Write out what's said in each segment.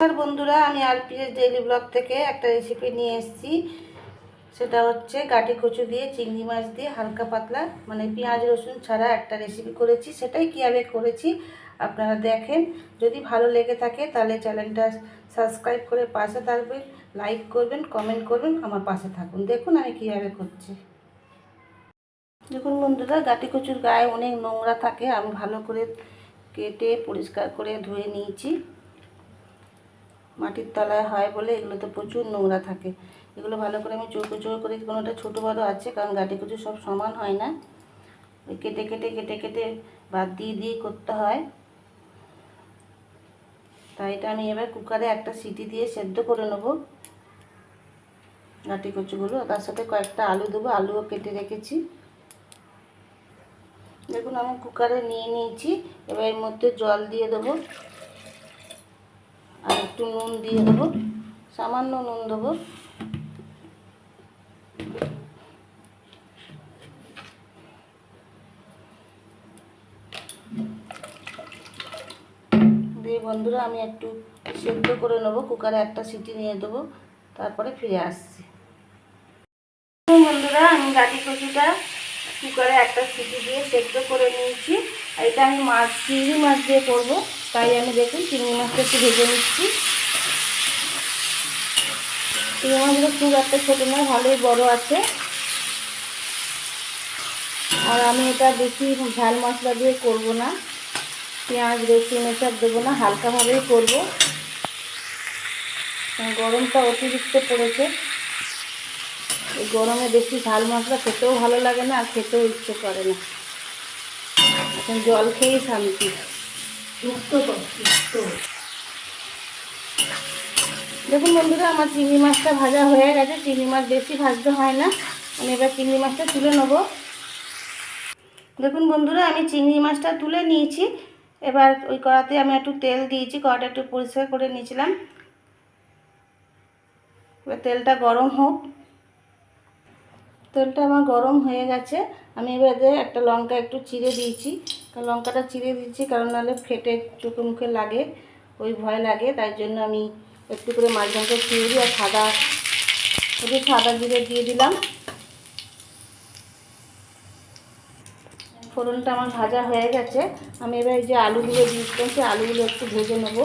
নমস্কার বন্ধুরা, আমি আরপিএস ডেইলি ব্লগ থেকে একটা রেসিপি নিয়ে এসেছি। সেটা হচ্ছে গাটি কচু দিয়ে, চিংড়ি মাছ দিয়ে, হালকা পাতলা মানে পেঁয়াজ, রসুন ছাড়া একটা রেসিপি করেছি। সেটাই কীভাবে করেছি আপনারা দেখেন। যদি ভালো লেগে থাকে তাহলে চ্যানেলটা সাবস্ক্রাইব করে পাশে থাকবেন লাইক করবেন কমেন্ট করবেন, আমার পাশে থাকুন। দেখুন আমি কীভাবে করছি। দেখুন বন্ধুরা, গাটি কচুর গায়ে অনেক নোংরা থাকে। আমি ভালো করে কেটে, পরিষ্কার করে ধুয়ে নিয়েছি। মাটির তলায় হয় বলে এগুলোতে প্রচুর নোংরা থাকে। এগুলো ভালো করে আমি চৌকো চৌকো করে কোনোটা ছোটো বড়ো আছে, কারণ গাটি কুচু সব সমান হয় না। ওই কেটে কেটে কেটে কেটে বাদ দিয়ে দিয়ে করতে হয়। তাই এটা আমি এবার কুকারে একটা সিটি দিয়ে সেদ্ধ করে নেব। গাটি কচুগুলো, তার সাথে কয়েকটা আলু দেবো, আলুও কেটে রেখেছি। দেখুন, আমি কুকারে নিয়ে নিয়েছি, এবার এর মধ্যে জল দিয়ে দেবো। আর একটু নুন দিয়ে দেবো। সামান্য নুন দেবো। দিয়ে বন্ধুরা, আমি একটু সেদ্ধ করে নেব। কুকারে একটা সিটি নিয়ে দেবো। তারপরে ফিরে আসছি। বন্ধুরা, আমি গাটি কচুটা কুকারে একটা সিটি দিয়ে সেদ্ধ করে নিয়েছি। আর এটা আমি মাছ, চিংড়ি মাছ দিয়ে করব। তাই আমি দেখুন চিংড়ি মাছটা একটু ভেজে নিচ্ছি। চিংড়ি মাছগুলো খুব একটা ছোটো নয়, ভালোই বড় আছে। আর আমি এটা বেশি ঝাল মশলা দিয়ে করব না। পেঁয়াজ, রসুন এসব দেবো না, হালকাভাবেই করব। গরমটা অতিরিক্ত পড়েছে। গরমে বেশি ঝাল মশলা খেতেও ভালো লাগে না আর খেতেও ইচ্ছে করে না। এখন জল খেয়েই শান্তি। দেখুন বন্ধুরা আমার চিংড়ি মাছটা ভাজা হয়ে গেছে। চিংড়ি মাছ বেশি ভাজতে হয় না। আমি এবার চিংড়ি মাছটা তুলে নেব। দেখুন বন্ধুরা আমি চিংড়ি মাছটা তুলে নিয়েছি। এবার ওই কড়াতে আমি একটু তেল দিয়েছি কড়াটা একটু পরিষ্কার করে নিয়েছিলাম। এবার তেলটা গরম হোক। তেলটা আমার গরম হয়ে গেছে। আমি এবারে একটা লঙ্কা একটু চিড়ে দিয়েছি। লঙ্কাটা চিড়ে দিয়েছি, কারণ নাহলে ফেটে চোখে মুখে লাগে, ওই ভয় লাগে। তাই জন্য আমি একটু করে মাছ লঙ্কা চিড়ে দিই আর সাদা একটু সাদা জিরে দিয়ে দিলাম। ফোড়নটা আমার ভাজা হয়ে গেছে। আমি এবার এই যে আলুগুলো দিয়েছিলাম, সেই আলুগুলো একটু ভেজে নেব।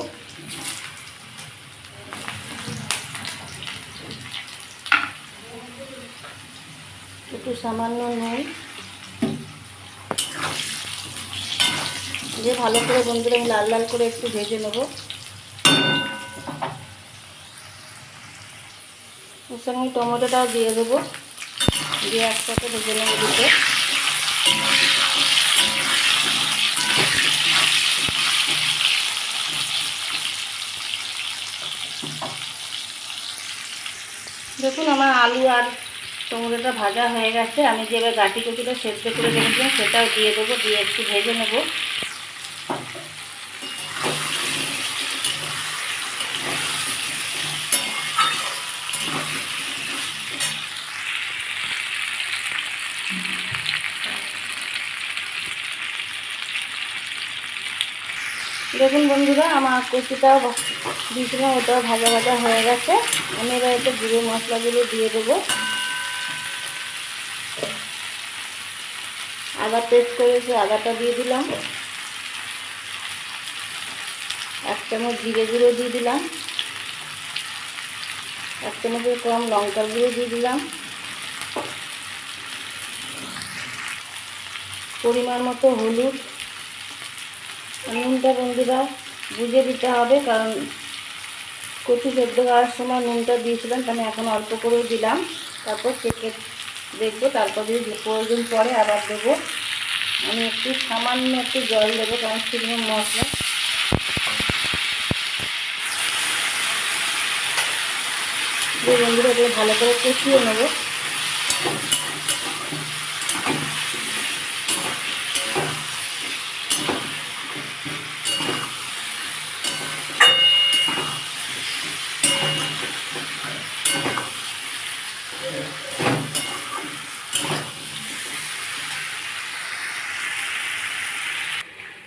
একটু সামান্য নুন। দিয়ে ভালো করে বন্ধুরা আমি লাল লাল করে একটু ভেজে নেব। ওর সঙ্গে টমেটোটাও দিয়ে দেবো। দিয়ে একসাথে ভেজে নেব দুটো। দেখুন আমার আলু আর টমেটোটা ভাজা হয়ে গেছে। আমি যে এবার গাটি কচুটা সেদ্ধ করে রেখেছিলাম, সেটাও দিয়ে দেবো, দিয়ে একটু ভেজে নেব। দেখুন বন্ধুরা, আমার কচুটাও দিয়েছিলাম, ওটাও ভাজা ভাজা হয়ে গেছে। আমি এবার একটু গুঁড়ো মশলাগুলো দিয়ে দেবো। আদা পেস্ট করেছি আদাটা দিয়ে দিলাম। এক চামচ জিরে গুঁড়ো দিয়ে দিলাম। এক চামচের কম লঙ্কা গুঁড়ো দিয়ে দিলাম। পরিমাণ মতো হলুদ। নুনটা বন্ধুরা বুঝে দিতে হবে কারণ কচু সেদ্ধ করার সময় নুনটা দিয়েছিলাম আমি এখন অল্প করেও দিলাম। তারপর চেকে দেখব, তারপর যদি প্রয়োজন পরে আবার দেবো। আমি একটু সামান্য একটু জল দেবো, কারণ শুকনো মশলা। বন্ধুরা ভালো করে কষিয়ে নেব।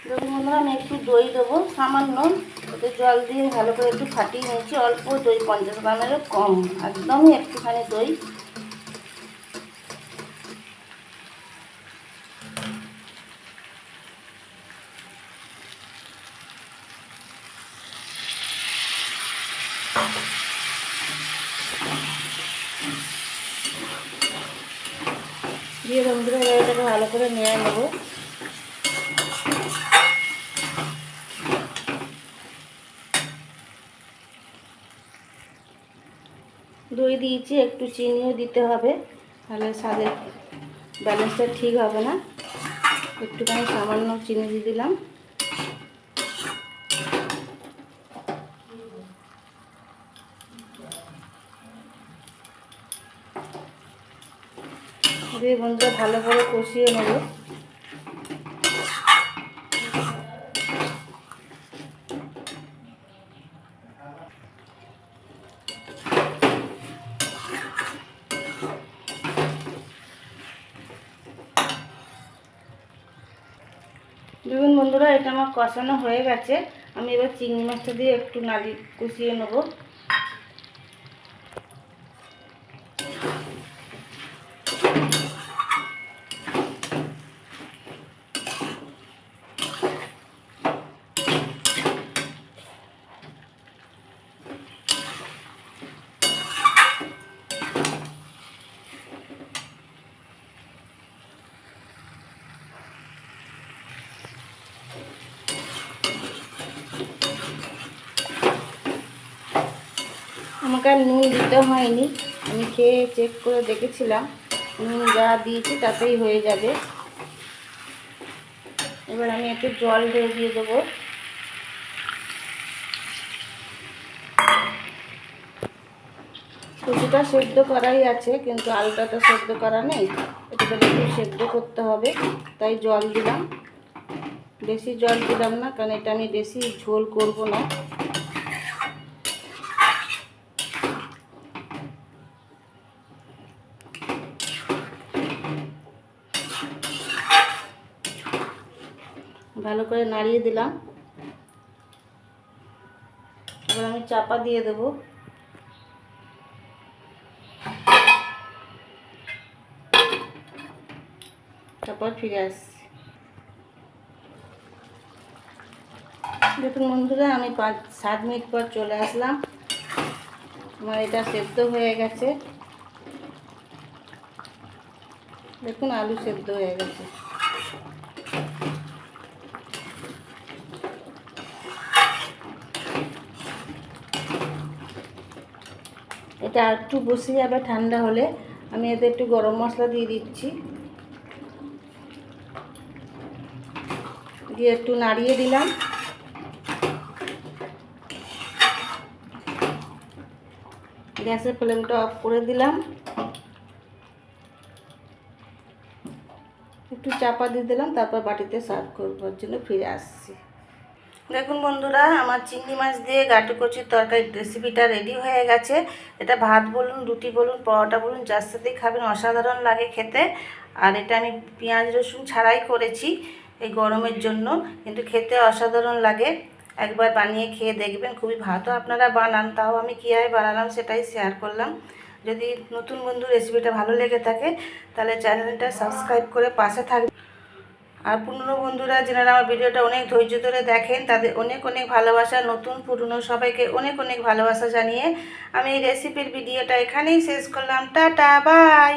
দেখুন বন্ধুরা আমি একটু দই দেবো, সামান্য ওতে জল দিয়ে ভালো করে একটু ফাটিয়ে নিয়েছি, অল্প দই, পঞ্চাশ গ্রামেরও কম, একদমই একটুখানি দই। দিয়ে বন্ধুরা এটাকে ভালো করে নিয়ে নেব। দই দিয়েছি, একটু চিনিও দিতে হবে। তাহলে স্বাদের ব্যালেন্সটা ঠিক হবে না। একটুখানি সামান্য চিনি দিয়ে দিলাম। দিয়ে বন্ধুরা ভালো করে কষিয়ে নেব দেখুন বন্ধুরা, এটা আমার কষানো হয়ে গেছে। আমি এবার চিংড়ি মাছটা দিয়ে একটু নাড়ি কষিয়ে নেব। আর নুন দিতে হয়নি। আমি খেয়ে চেক করে দেখেছিলাম। নুন যা দিয়েছি তাতেই হয়ে যাবে। এবার আমি একটু জল দিয়ে দিয়ে দেবো। সুজিটা সেদ্ধ করাই আছে, কিন্তু আলুটা তো সেদ্ধ করা নেই। এটাকে একটু সেদ্ধ করতে হবে, তাই জল দিলাম। বেশি জল দিলাম না, কারণ এটা আমি বেশি ঝোল করব না। ভালো করে নাড়িয়ে দিলাম। এবার আমি চাপা দিয়ে দেবো। তারপর ফিরে আসছি। দেখুন বন্ধুরা, আমি পাঁচ, সাত মিনিট পর চলে আসলাম। আমার এটা সেদ্ধ হয়ে গেছে। দেখুন আলু সেদ্ধ হয়ে গেছে। আর একটু বসে যাবে ঠান্ডা হলে আমি এতে একটু গরম মশলা দিয়ে দিচ্ছি। দিয়ে একটু নাড়িয়ে দিলাম। গ্যাসের ফ্লেমটা অফ করে দিলাম। একটু চাপা দিয়ে দিলাম, তারপর বাটিতে সার্ভ করবার জন্য ফিরে আসছি। দেখুন বন্ধুরা, আমার চিংড়ি মাছ দিয়ে গাটি কচুর তরকারির রেসিপিটা রেডি হয়ে গেছে। এটা ভাত বলুন, রুটি বলুন, পরোটা বলুন, যার সাথেই খাবেন, অসাধারণ লাগে খেতে। আর এটা আমি পেঁয়াজ, রসুন ছাড়াই করেছি এই গরমের জন্য, কিন্তু খেতে অসাধারণ লাগে। একবার বানিয়ে খেয়ে দেখবেন, খুবই ভালো আপনারা বানান, তাও আমি কীভাবে বানালাম সেটাই শেয়ার করলাম। যদি নতুন বন্ধু রেসিপিটা ভালো লেগে থাকে, তাহলে চ্যানেলটা সাবস্ক্রাইব করে পাশে থাকবে আর পুরনো বন্ধুরা, যারা আমার ভিডিওটা অনেক ধৈর্য ধরে দেখেন, তাদের অনেক অনেক ভালোবাসা, নতুন পুরনো সবাইকে অনেক অনেক ভালোবাসা জানিয়ে আমি এই রেসিপির ভিডিওটা এখানেই শেষ করলাম। Tata bye